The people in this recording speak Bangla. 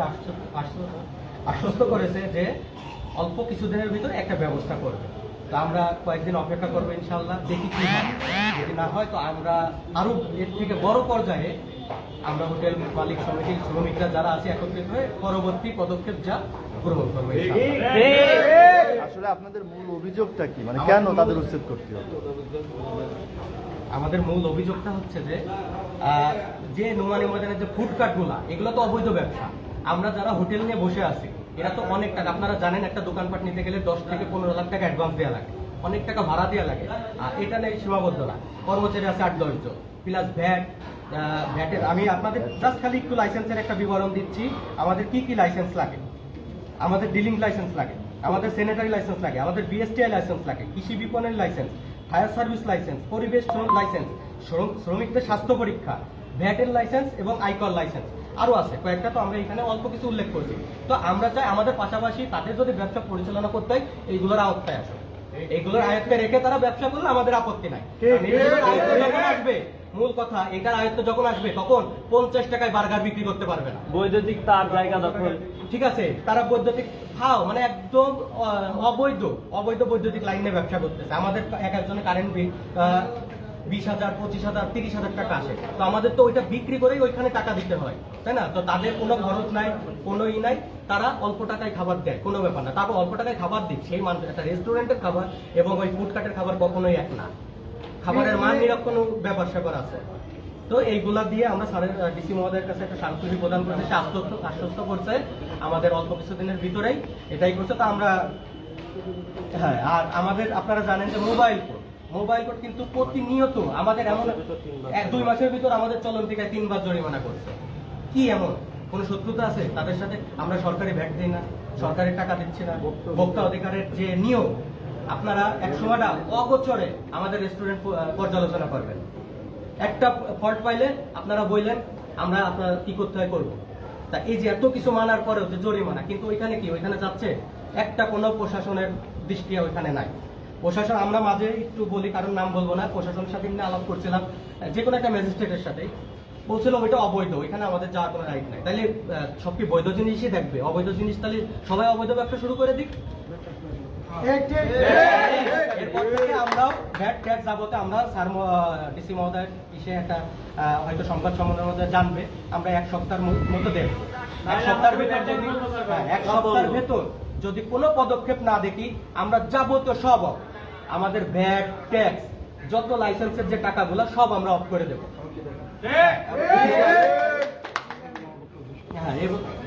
আশ্বস্ত- করেছে যে অল্প কিছুদিনের ভিতরে একটা ব্যবস্থা করবে। তো আমরা কয়েকদিন অপেক্ষা করব ইনশাল্লাহ দেখি কি যদি না হয় তো আমরা আরও এর থেকে বড় পর্যায়ে আমরা হোটেল মালিক সমিতির শ্রমিকরা যারা আছে একত্রিত হয়ে পরবর্তী পদক্ষেপ যা গ্রহণ করব আসলে আপনাদের মূল অভিযোগটা কি? মানে কেন তাদের উচ্ছেদ করতে হবে? আমাদের মূল অভিযোগটা হচ্ছে যে যে নোমানি ময়দানের যে ফুডকার্টগুলা এগুলো তো অবৈধ ব্যবসা। আমরা যারা হোটেল নিয়ে বসে আছি, এরা তো অনেক টাকা, আপনারা জানেন একটা দোকানপাট নিতে গেলে দশ থেকে পনেরো লাখ টাকা অ্যাডভান্স দেওয়া লাগে, অনেক টাকা ভাড়া দেওয়া লাগে। আর এটা নেই সীমাবদ্ধ না। কর্মচারী আছে আট দশজন প্লাস ভ্যাট ভ্যাটের আমি আপনাদের জাস্ট খালি একটু লাইসেন্সের একটা বিবরণ দিচ্ছি, আমাদের কি কি লাইসেন্স লাগে? আমাদের ডিলিং লাইসেন্স লাগে, আমাদের স্যানিটারি লাইসেন্স লাগে, আমাদের বিএসটিআই লাইসেন্স লাগে, কৃষি বিপণন লাইসেন্স ফায়ার সার্ভিস লাইসেন্স পরিবেশ লাইসেন্স শ্রমিকদের স্বাস্থ্য পরীক্ষা ভ্যাটের লাইসেন্স এবং আইকর লাইসেন্স। আরও আছে কয়েকটা তো আমরা এখানে অল্প কিছু উল্লেখ করছি। তো আমরা চাই আমাদের পাশাপাশি তাদের যদি ব্যবসা পরিচালনা করতে হয় এইগুলোর আওতায় আসে। এইগুলোর আয়ত্তে রেখে তারা ব্যবসা করলে আমাদের আপত্তি নাই। আসবে মূল কথা এটার আয়ত্ত যখন আসবে তখন পঞ্চাশ টাকায় বার্গার বিক্রি করতে পারবে না। বৈদ্যুতিক তার জায়গা দখল। ঠিক আছে তারা বৈদ্যুতিক ফাও মানে একদম অবৈধ অবৈধ বৈদ্যুতিক লাইনে ব্যবসা করতেছে। আমাদের এক একজনের কারেন্ট বিল বিশ হাজার পঁচিশ হাজার তিরিশ হাজার টাকা আসে। তো আমাদের তো ওইটা বিক্রি করেই ওইখানে টাকা দিতে হয় তাই না? তো তাদের কোনো খরচ নাই কোনো ই নাই তারা অল্প টাকায় খাবার দেয় কোনো ব্যাপার না। তারপর অল্প টাকায় খাবার দিক সেই মানুষ একটা রেস্টুরেন্টের খাবার এবং ওই ফুডকার্টের খাবার কখনোই এক না। খাবারের মান নিরক্ষণ ব্যাপার স্যাপার আছে। তো এইগুলা দিয়ে আমরা স্যারের ডিসি মহোদয়ের কাছে একটা স্মারকলিপি প্রদান করতে সে আশ্বস্ত আশ্বস্ত করছে আমাদের অল্প কিছুদিনের ভিতরেই। এটাই করছে। তো আমরা হ্যাঁ আর আমাদের আপনারা জানেন যে মোবাইল মোবাইল কোড কিন্তু প্রতিনিয়ত আমাদের এমন এক দুই মাসের ভিতর আমাদের চলন থেকে তিনবার জরিমানা করছে। কি এমন? কোন শত্রুতা আছে তাদের সাথে? আমরা সরকারি ভ্যাট দিই না সরকারের টাকা দিচ্ছি না। ভোক্তা অধিকারের যে নিয়ম আপনারা এক সময়টা অগোচরে আমাদের রেস্টুরেন্ট পর্যালোচনা করবেন। একটা ফল্ট পাইলে আপনারা বললেন আমরা আপনার কি করতে হয় করব? তা এই যে এত কিছু মানার পরেও যে জরিমানা কিন্তু ওইখানে কি? ওইখানে যাচ্ছে? একটা কোনো প্রশাসনের দৃষ্টি ওইখানে নাই। প্রশাসন আমরা মাঝে একটু বলি কারণ নাম বলব না প্রশাসনের সাথে এমনি আলাপ করছিলাম যে কোনো একটা ম্যাজিস্ট্রেটের সাথে। বলছিল ওইটা অবৈধ ওইখানে আমাদের যাওয়ার কোনো রাইট নাই। তাহলে সব কি বৈধ জিনিসই দেখবে? অবৈধ জিনিস তাহলে সবাই অবৈধ ব্যবসা শুরু করে দিক। এরপর থেকে আমরাও ভ্যাট ট্যাক্স যাবতে আমরা স্যার ডিসি মহোদয় ইসে একটা হয়তো সংবাদ সম্মেলনের মধ্যে জানবে। আমরা এক সপ্তাহের মতো দেব এক সপ্তাহের ভেতর যদি হ্যাঁ, এক সপ্তাহের ভেতর। যদি কোনো পদক্ষেপ না দেখি আমরা যাবতীয় সব অফ আমাদের ভ্যাট ট্যাক্স যত লাইসেন্সের যে টাকাগুলো সব আমরা অফ করে দেবো। হ্যাঁ এবং